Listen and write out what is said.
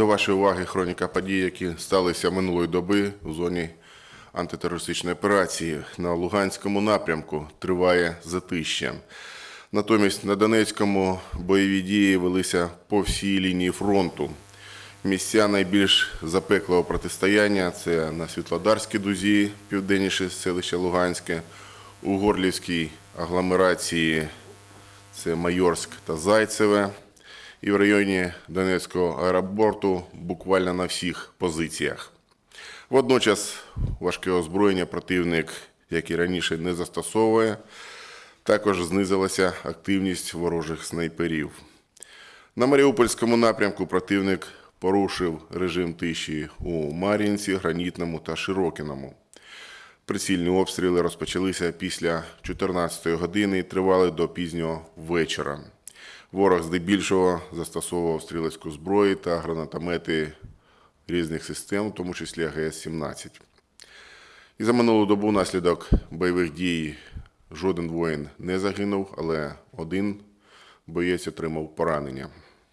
До вашої уваги хроніка подій, які сталися минулої доби у зоні антитерористичної операції на Луганському напрямку. Триває затища. Натомість на Донецькому бойові дії велися по всій лінії фронту. Місця найбільш запеклого протистояння це на Світлодарській дузі, південніше селище Луганське, у Горлівській агломерації це Майорськ та Зайцеве, і в районі Донецького аеропорту буквально на всіх позиціях. Водночас важке озброєння противник, як і раніше, не застосовує. Також знизилася активність ворожих снайперів. На Маріупольському напрямку противник порушив режим тиші у Мар'їнці, Гранітному та Широкіному. Прицільні обстріли розпочалися після 14-ї години і тривали до пізнього вечора. Ворог здебільшого застосовував стрілецьку зброю та гранатомети різних систем, в тому числі АГС-17. І за минулу добу внаслідок бойових дій жоден воїн не загинув, але один боєць отримав поранення.